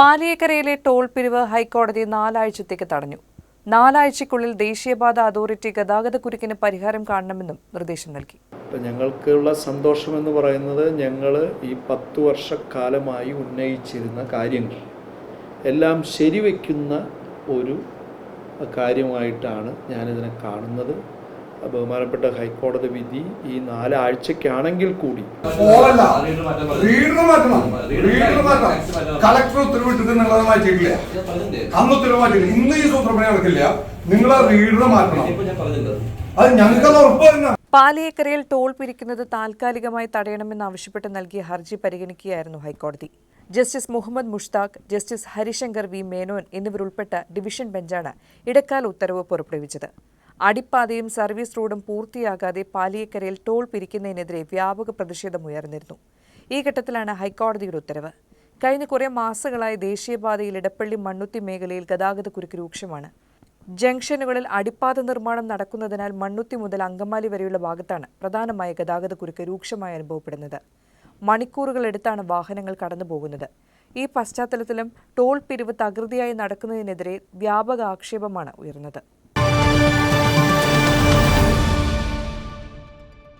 പാലിയേക്കരയിലെ toll പിരിവ് ഹൈക്കോടതി നാലാഴ്ചത്തേക്ക് തടഞ്ഞു. നാലാഴ്ചക്കുള്ളിൽ ദേശീയപാത അതോറിറ്റി ഗതാഗതക്കുരുക്കിന് പരിഹാരം കാണണമെന്നും നിർദ്ദേശം നൽകി. ഞങ്ങൾക്കുള്ള സന്തോഷം എന്ന് പറയുന്നത് ഞങ്ങൾ ഈ പത്ത് വർഷക്കാലമായി ഉന്നയിച്ചിരുന്ന കാര്യങ്ങൾ. എല്ലാം ശരിവെക്കുന്ന ഒരു കാര്യമായിട്ടാണ് ഞാനിതിനെ കാണുന്നത്. ബഹുമാനപ്പെട്ട ഹൈക്കോടതി വിധി ഈ നാലാഴ്ചക്കാണെങ്കിൽ കൂടി. കളക്ടർ ഉത്തരവിട്ടിട്ട് നിങ്ങളത് മാറ്റിയിട്ടില്ല. അന്ന് ഉത്തരവ് മാറ്റിയില്ല. ഇന്ന് ഈ സൂത്രപ്പണി നടക്കില്ല. നിങ്ങൾ ആ റീഡർ മാറ്റണം. അത് ഞങ്ങൾക്ക് പാലിയേക്കരയിൽ ടോൾ പിരിക്കുന്നത് താൽക്കാലികമായി തടയണമെന്നാവശ്യപ്പെട്ട് നൽകിയ ഹർജി പരിഗണിക്കുകയായിരുന്നു ഹൈക്കോടതി. Justice Muhammad Mushtaq justice Harishankar V Menon എന്നിവരുൾപ്പെട്ട division ബെഞ്ചാണ് ഇടക്കാല ഉത്തരവ് പുറപ്പെടുവിച്ചത്. അടിപ്പാതയും സർവീസ് റോഡും പൂർത്തിയാകാതെ പാലിയക്കരയിൽ ടോൾ പിരിക്കുന്നതിനെതിരെ വ്യാപക പ്രതിഷേധമുയർന്നിരുന്നു ഈ ഘട്ടത്തിലാണ് ഹൈക്കോടതിയുടെ ഉത്തരവ്. കഴിഞ്ഞ കുറേ മാസങ്ങളായി ദേശീയപാതയിൽ ഇടപ്പള്ളി മണ്ണുത്തി മേഖലയിൽ ഗതാഗതക്കുരുക്ക് രൂക്ഷമാണ്. ജംഗ്ഷനുകളിൽ അടിപ്പാത നിർമ്മാണം നടക്കുന്നതിനാൽ മണ്ണുത്തി മുതൽ അങ്കമാലി വരെയുള്ള ഭാഗത്താണ് പ്രധാനമായ ഗതാഗതക്കുരുക്ക് രൂക്ഷമായി അനുഭവപ്പെടുന്നത്. മണിക്കൂറുകൾ എടുത്താണ് വാഹനങ്ങൾ കടന്നുപോകുന്നത് ഈ പശ്ചാത്തലത്തിലും ടോൾ പിരിവ് തകൃതിയായി നടക്കുന്നതിനെതിരെ വ്യാപക ആക്ഷേപമാണ് ഉയർന്നത്.